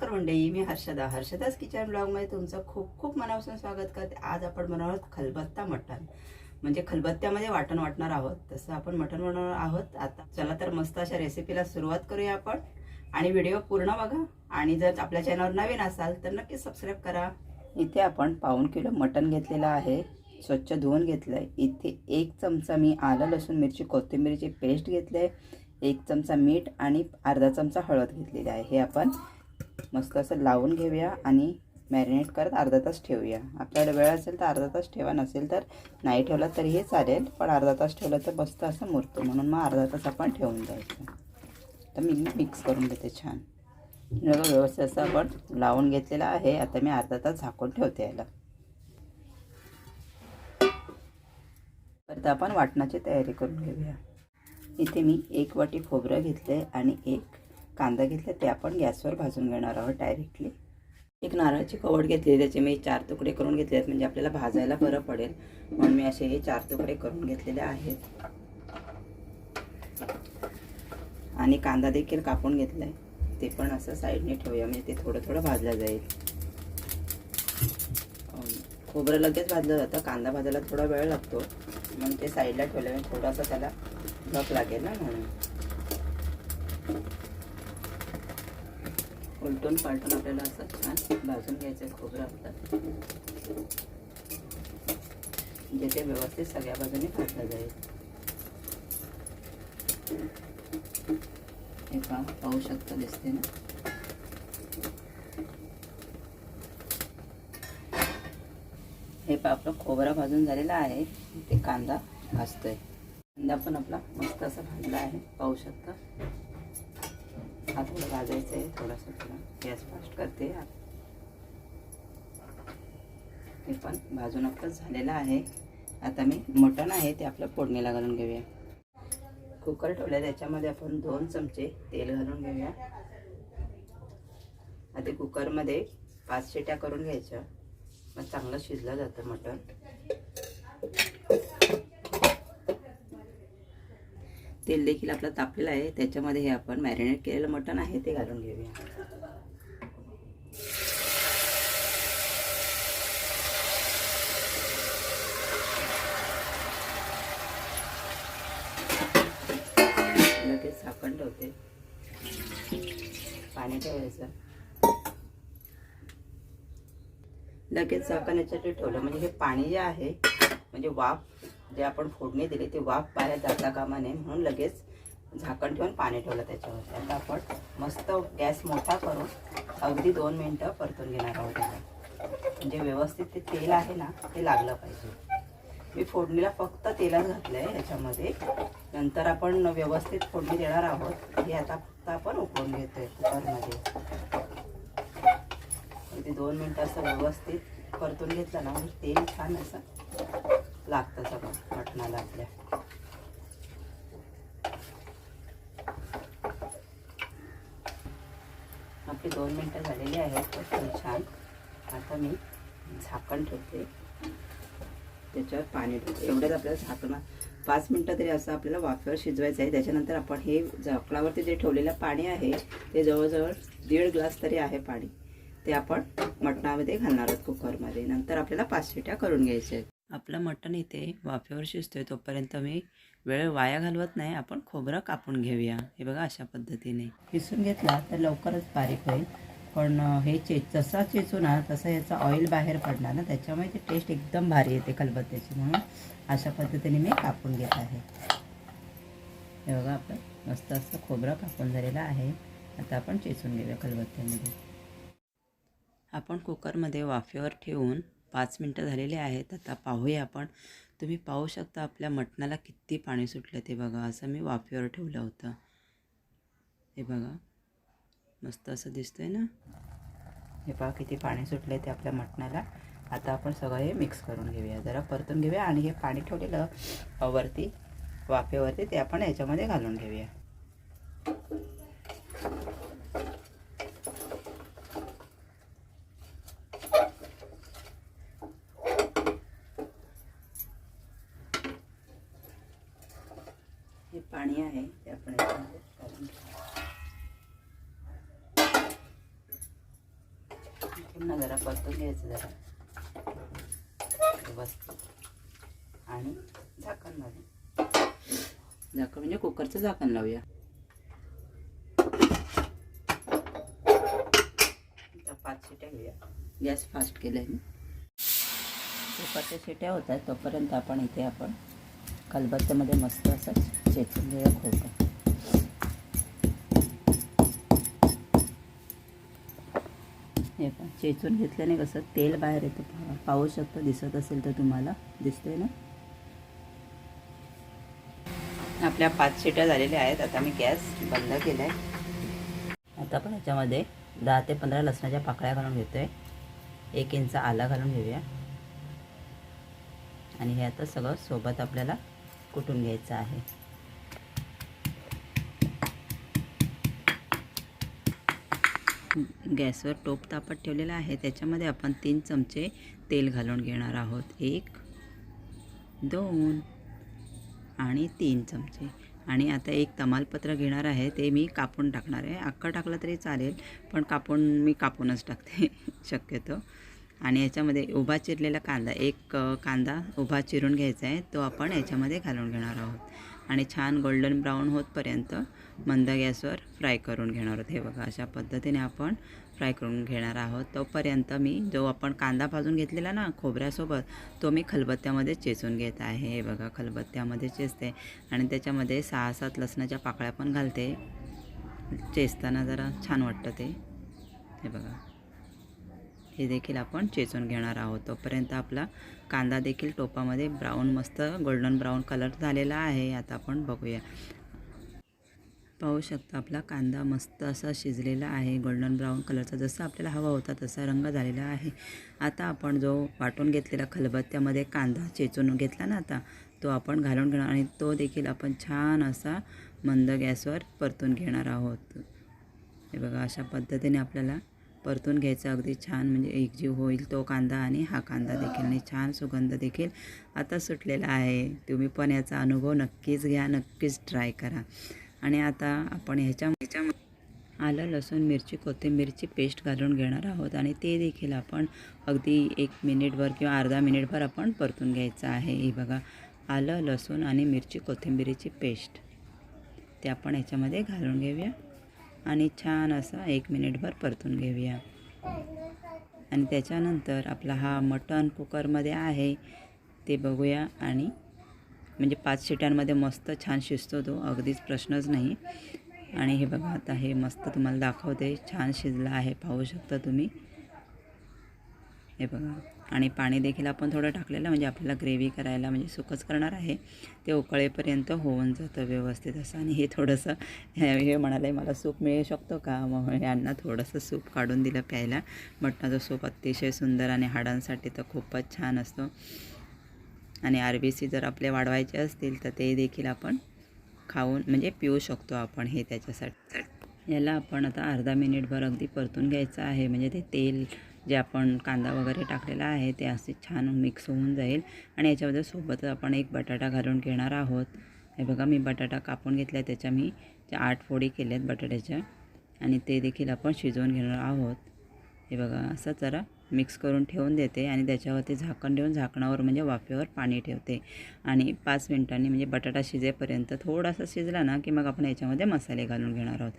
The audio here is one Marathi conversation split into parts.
नमस्कार मंडळी मी हर्षदा. हर्षदास किचन ब्लॉगमध्ये तुमचं खूप खूप मनापासून स्वागत करते. आज आपण बनवणार आहोत खलबत्ता मटण. म्हणजे खलबत्त्यामध्ये वाटण वाटणार आहोत. तसं आपण मटण बनवणार आहोत. आता चला तर मस्त अशा रेसिपीला सुरुवात करूया आपण. आणि व्हिडिओ पूर्ण बघा. आणि जर आपल्या चॅनलवर नवीन असाल तर नक्की सबस्क्राईब करा. इथे आपण पाऊन किलो मटण घेतलेलं आहे. स्वच्छ धुवून घेतलं आहे इथे एक चमचा मी आलं लसूण मिरची कोथिंबीरची पेस्ट घेतली आहे एक चमचा मीठ आणि अर्धा चमचा हळद घेतलेली आहे. हे आपण मस्त असं लावून घेऊया आणि मॅरिनेट करत अर्धा तास ठेवूया. आपल्याकडे वेळ असेल तर अर्धा तास ठेवा नसेल तर नाही ठेवला तरीही चालेल पण अर्धा तास ठेवलं तर मस्त असं मुरतो. म्हणून मग अर्धा तास आपण ठेवून द्यायचं. तर मी मिक्स करून घेते छान. व्यवस्थित असं आपण लावून घेतलेलं आहे. आता मी अर्धा तास झाकून ठेवते याला. परत आपण वाटणाची तयारी करून घेऊया. इथे मी एक वाटी खोबरं घेतलं आणि एक कांदा घेतला ते आपण गॅसवर भाजून घेणार आहोत डायरेक्टली एक नारळाची कवड घेतली त्याचे मी चार तुकडे करून घेतले आहेत म्हणजे आपल्याला भाजायला बरं पडेल. म्हणून मी असे हे चार तुकडे करून घेतलेले आहेत. आणि कांदा देखील कापून घेतला आहे ते पण असं साईडने ठेवूया म्हणजे ते थोडं थोडं भाजलं जाईल. खोबरं लगेच भाजलं जातं कांदा भाजायला थोडा वेळ लागतो. म्हणून ते साईडला ठेवलं थोडासा त्याला भक लागेल ना म्हणून. उलटून पालटून आपल्याला असं छान भाजून घ्यायचं आहे खोबरं आपलं. जेथे ते व्यवस्थित सगळ्या बाजूने भाजलं जाईल. हे पहा पाहू शकता दिसते ना? हे पहा आपलं खोबरा भाजून झालेला आहे. ते कांदा भाजतोय. कांदा पण आपला मस्त असा भाजला आहे. पाहू शकता? हा थोडं भाजायचं आहे थोडासा थोडा गॅस फास्ट करते. हे पण भाजून आपलं झालेलं आहे. आता मी मटण आहे ते आपलं फोडणीला घालून घेऊया. कुकर ठेवलं त्याच्यामध्ये आपण दोन चमचे तेल घालून घेऊया. आता कुकरमध्ये पाच शिट्या करून घ्यायच्या. मग चांगलं शिजलं जातं मटण. तेल देखील आपलं तापलेलं आहे. त्याच्यामध्ये हे आपण मॅरिनेट केलेलं मटण आहे ते घालून घेऊया. लगेच झाकण ठेवते. पाणी ठेवायचं. लगेच झाकण याच्यासाठी ठेवलं. म्हणजे हे पाणी जे आहे म्हणजे वाफ जे आपण फोडणी दिली ते वाफ बाहेर जाता कामा नये म्हणून लगेच झाकण ठेवून पाणी ठेवलं त्याच्यावरती. आता आपण मस्त गॅस मोठा करून अगदी दोन मिनटं परतून घेणार आहोत त्याला म्हणजे व्यवस्थित ते तेल आहे ना ते लागलं पाहिजे. मी फोडणीला फक्त तेलात घातलं आहे याच्यामध्ये नंतर आपण व्यवस्थित फोडणी देणार आहोत. हे आता फक्त आपण उकळून घेतोय कुकरमध्ये. ते दोन मिनटं असं व्यवस्थित परतून घेतलं ना म्हणजे तेल छान असं लागतं सगळं मटणाला आपल्या. आपली दोन मिनटं झालेली आहेत खूप छान आता मी झाकण ठेवते. त्याच्यावर पाणी ठेवते. एवढ्याच आपल्याला झाकणं पाच मिनटं तरी असं आपल्याला वाफेवर शिजवायचं आहे. त्याच्यानंतर आपण हे झाकणावरती जे ठेवलेलं पाणी आहे ते जवळजवळ दीड ग्लास तरी आहे पाणी. ते आपण मटणामध्ये घालणार आहोत कुकरमध्ये. नंतर आपल्याला पाच शिट्या करून घ्यायच्या आहेत. आपलं मटण इथे वाफेवर शिजतोय तोपर्यंत मी वेळ वाया घालवत नाही. आपण खोबरं कापून घेऊया. हे बघा अशा पद्धतीने. किसून घेतला तर लवकरच बारीक होईल. पण हे चे जसा चेचू ना तसं याचं ऑइल बाहेर पडणार ना त्याच्यामुळे ते टेस्ट एकदम भारी येते खलबत्त्याची. म्हणून अशा पद्धतीने मी कापून घेत आहे. हे बघा आपण मस्त असं खोबरं कापून झालेलं आहे. आता आपण चेचून घेऊया खलबत्त्यामध्ये. आपण कुकरमध्ये वाफेवर ठेवून पाच मिनटं झालेले आहेत आता पाहूया आपण. तुम्ही पाहू शकता आपल्या मटणाला किती पाणी सुटलं ते बघा. असं मी वाफेवर ठेवलं होतं. हे बघा. मस्त असं दिसतंय ना? हे पहा किती पाणी सुटलं ते आपल्या मटणाला. आता आपण सगळं हे मिक्स करून घेऊया. जरा परतून घेऊया आणि हे पाणी ठेवलेलं वरती वाफेवरती ते आपण याच्यामध्ये घालून घेऊया. पाणी आहे ते आपण याच्यामध्ये घालून ना जरा परतून घ्यायचं जरा. व्यवस्थित आणि झाकण लावूया. झाकण म्हणजे कुकरचं झाकण लावूया. पाच शिट्या घेऊया. गॅस फास्ट केलाय मी कुकरच्या शिट्या होत आहेत तोपर्यंत आपण इथे आपण खलबत्त्यामध्ये मस्त असं चेचून घेऊया खोबरं हे पण चेचून घेतल्याने कसं तेल बाहेर येतं पाहू. शकतो दिसत असेल तर तुम्हाला. दिसतंय ना? आपल्या पाच शिट्या झालेल्या आहेत. आता मी गॅस बंद केला आहे आता आपण याच्यामध्ये दहा ते पंधरा लसणाच्या पाकळ्या घालून घेतोय. एक इंच आला घालून घेऊया. आणि हे आता सगळं सोबत आपल्याला कुटून घ्यायचं आहे? गॅसवर टोप तापत ठेवलेला आहे. त्याच्यामध्ये आपण तीन चमचे तेल घालून घेणार आहोत. एक दोन आणि तीन चमचे. आणि आता एक तमालपत्र घेणार आहे. ते मी कापून टाकणार आहे. अख्खं टाकलं तरी चालेल पण कापून मी कापूनच टाकते. शक्यतो. आणि याच्यामध्ये उभा चिरलेला कांदा एक कांदा उभा चिरून घ्यायचा आहे. तो आपण याच्यामध्ये घालून घेणार आहोत. आणि छान गोल्डन ब्राऊन होतपर्यंत मंद गॅसवर फ्राय करून घेणार आहोत. हे बघा अशा पद्धतीने आपण फ्राय करून घेणार आहोत. तोपर्यंत मी जो आपण कांदा भाजून घेतलेला ना खोबऱ्यासोबत तो मी खलबत्त्यामध्ये चेचून घेत आहे. हे बघा खलबत्त्यामध्ये चेचते आणि त्याच्यामध्ये सहा सात लसणाच्या पाकळ्या पण घालते. चेचताना जरा छान वाटतं ते. हे बघा. हे देखील आपण चेचून घेणार आहोत. तोपर्यंत आपला कांदा देखील टोपामध्ये ब्राऊन मस्त गोल्डन ब्राऊन कलर झालेला आहे. आता आपण बघूया. पाहू शकता आपला कांदा मस्त असा शिजलेला आहे. गोल्डन ब्राऊन कलरचा जसा आपल्याला हवा होता तसा रंग झालेला आहे. आता आपण जो वाटून घेतलेला खलबत्त्यामध्ये कांदा चेचून घेतला ना आता तो आपण घालून घेणार आणि तो देखील आपण छान असा मंद गॅसवर परतून घेणार आहोत. हे बघा अशा पद्धतीने आपल्याला परतून घ्यायचं. अगदी छान म्हणजे एकजीव होईल तो कांदा आणि हा कांदा देखील आणि छान सुगंध देखील आता सुटलेला आहे. तुम्ही पण याचा अनुभव नक्कीच घ्या नक्कीच ट्राय करा. आणि आता आपण ह्याच्या ह्याच्या आलं लसूण मिरची कोथिंबीरची पेस्ट घालून घेणार आहोत आणि ते देखील आपण अगदी एक मिनिटभर किंवा अर्धा मिनिटभर आपण परतून घ्यायचं आहे. हे बघा आलं लसूण आणि मिरची कोथिंबीरीची पेस्ट ते आपण ह्याच्यामध्ये घालून घेऊया. आणि छान असं एक मिनिटभर परतून घेऊया. आणि त्याच्यानंतर आपला हा मटण कुकरमध्ये आहे ते बघूया. आणि म्हणजे पाच शिट्यांमध्ये मस्त छान शिजतो तो अगदीच प्रश्नच नाही. आणि हे बघा आता हे मस्त तुम्हाला दाखवते. छान शिजलं आहे पाहू शकता तुम्ही. हे बघा. आणि पाणी देखील आपण थोडं टाकलेलं म्हणजे आपल्याला ग्रेव्ही करायला म्हणजे सुकच करणार आहे. ते उकळेपर्यंत होऊन जातं व्यवस्थित असं. आणि हे थोडंसं हे हे म्हणाले मला सूप मिळू शकतो का? मग यांना थोडंसं सूप काढून दिलं प्यायला. मटणाचा सूप अतिशय सुंदर आणि हाडांसाठी तर खूपच छान असतो. आणि आर बी सी जर आपले वाढवायचे असतील तर ते देखील आपण खाऊन म्हणजे पिऊ शकतो आपण हे त्याच्यासाठी. याला आपण आता अर्धा मिनिटभर अगदी परतून घ्यायचं आहे. म्हणजे ते तेल जे आपण कांदा वगैरे टाकलेला आहे ते असे छान मिक्स होऊन जाईल. आणि याच्यामध्ये सोबतच आपण एक बटाटा घालून घेणार आहोत. हे बघा मी बटाटा कापून घेतला आहे त्याच्या मी आठ फोडी केल्या आहेत बटाट्याच्या. आणि ते देखील आपण शिजवून घेणार आहोत. हे बघा असं जरा मिक्स करून ठेवून देते. आणि त्याच्यावरती झाकण ठेवून झाकणावर म्हणजे वाफेवर पाणी ठेवते. आणि पाच मिनिटांनी म्हणजे बटाटा शिजेपर्यंत थोडासा शिजला ना की मग आपण याच्यामध्ये मसाले घालून घेणार आहोत.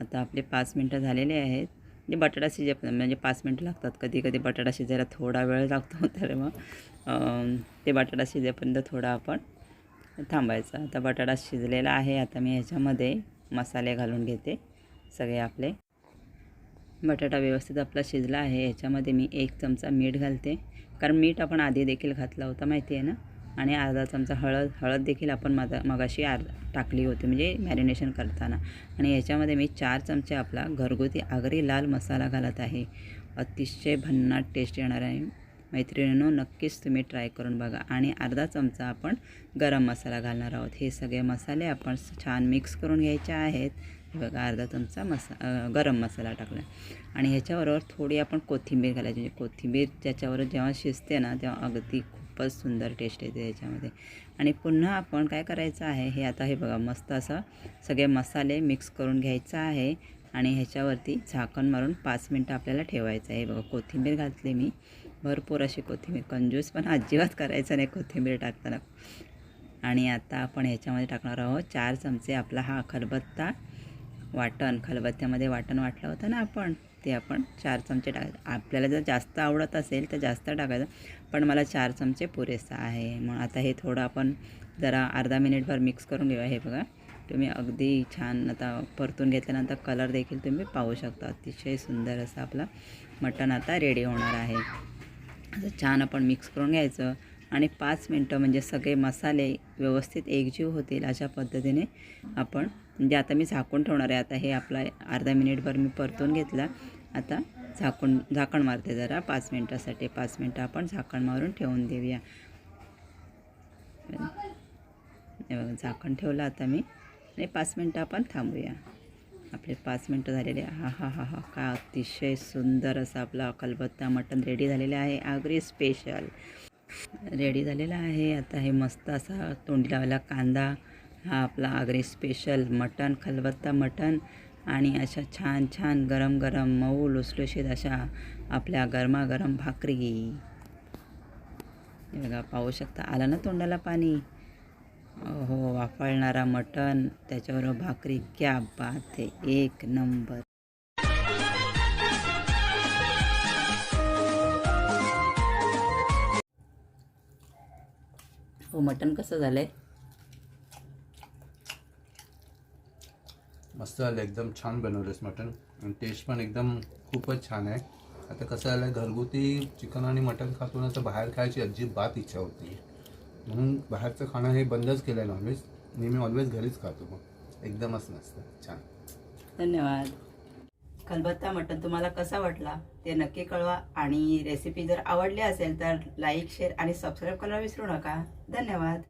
आता आपले पाच मिनटं झालेले आहेत. म्हणजे बटाटा शिजेपर्यंत म्हणजे पाच मिनटं लागतात. कधी कधी बटाटा शिजायला थोडा वेळ लागतो तर मग ते बटाटा शिजेपर्यंत थोडा आपण थांबायचं. आता बटाटा शिजलेला आहे. आता मी ह्याच्यामध्ये मसाले घालून घेते. सगळे आपले. बटाटा व्यवस्थित आपला शिजला आहे. याच्यामध्ये मी एक चमचा मीठ घालते. कारण मीठ आपण आधी देखील घातला होता माहिती आहे ना? आणि अर्धा चमचा हळद हळद देखील आपण मग मगाशी आर टाकली होती म्हणजे मॅरिनेशन करताना. आणि याच्यामध्ये मी चार चमचे आपला घरगुती आगरी लाल मसाला घालत आहे. अतिशय भन्नाट टेस्ट येणार आहे. मैत्रिणींनो नक्कीच तुम्ही ट्राय करून बघा. आणि अर्धा चमचा आपण गरम मसाला घालणार आहोत. हे सगळे मसाले आपण छान मिक्स करून घ्यायचे आहेत. बघा अर्धा चमचा मसा गरम मसाला टाकला. आणि ह्याच्याबरोबर थोडी आपण कोथिंबीर घालायची. म्हणजे कोथिंबीर ज्याच्यावर जेव्हा शिजते ना तेव्हा अगदी खूपच सुंदर टेस्ट येते याच्यामध्ये. आणि पुन्हा आपण काय करायचं आहे हे आता हे बघा मस्त असं सगळे मसाले मिक्स करून घ्यायचं आहे आणि ह्याच्यावरती झाकण मारून पाच मिनटं आपल्याला ठेवायचं आहे. बघा कोथिंबीर घातली मी. भरपूर अशी कोथिंबीर कंजूस पण अजिबात करायचं नाही कोथिंबीर टाकताना. आणि आता आपण ह्याच्यामध्ये टाकणार आहोत चार चमचे आपला हा खलबत्ता वाटण. खलबत्त्यामध्ये वाटण वाटलं होतं ना आपण? ते आपण. चार चमचे टाकायचं आपल्याला जर जास्त आवडत असेल तर जास्त टाकायचं. पण मला चार चमचे पुरेसा आहे. मग आता हे थोडं आपण जरा अर्धा मिनिटभर मिक्स करून घेऊया. हे बघा तुम्ही अगदी छान आता परतून घेतल्यानंतर कलर देखील तुम्ही पाहू शकता. अतिशय सुंदर असं आपला मटण आता रेडी होणार आहे. असं छान आपण मिक्स करून घ्यायचं. आणि पाच मिनटं म्हणजे सगळे मसाले व्यवस्थित एकजीव होतील अशा पद्धतीने आपण म्हणजे आता मी झाकून ठेवणार आहे. आता हे आपला अर्धा मिनिटभर मी परतून घेतला. आता झाकण झाकण मारते जरा. पाच मिनटासाठी पाच मिनटं आपण झाकण मारून ठेवून देऊया. हे बघा झाकण ठेवलं आता मी. आणि पाच मिनटं आपण थांबूया. आपले पाच मिनटं झालेले हा हा हा हा. का अतिशय सुंदर असं आपला कलबत्ता मटण रेडी झालेलं आहे. आगरी स्पेशल. रेडी झालेला आहे. आता हे मस्त असा तोंडी लावायला कांदा. हा आपला आगरी स्पेशल मटण खलबत्ता मटण. आणि अशा छान छान गरम गरम मऊ लुसलुशीत अशा आपल्या गरमागरम भाकरी. बघा पाहू शकता आलं ना तोंडाला पाणी? हो वाफळणारा मटण त्याच्याबरोबर भाकरी. क्या बात आहे एक नंबर. हो मटण कसं झालं आहे मस्त झालं एकदम छान बनवलंस मटण. आणि टेस्ट पण एकदम खूपच छान आहे. आता कसं झालं घरगुती चिकन आणि मटण खातून ना बाहेर खायची अजिबात इच्छा होती. म्हणून बाहेरचं खाणं हे बंदच केलं आहे नॉनव्हेज नेहमी ऑलवेज घरीच खातो मग. एकदमच मस्त छान. धन्यवाद. खलबत्ता मटण तुम्हाला कसा वाटला ते नक्की कळवा. आणि रेसिपी जर आवडली असेल तर लाईक शेअर आणि सबस्क्राईब करायला विसरू नका. धन्यवाद.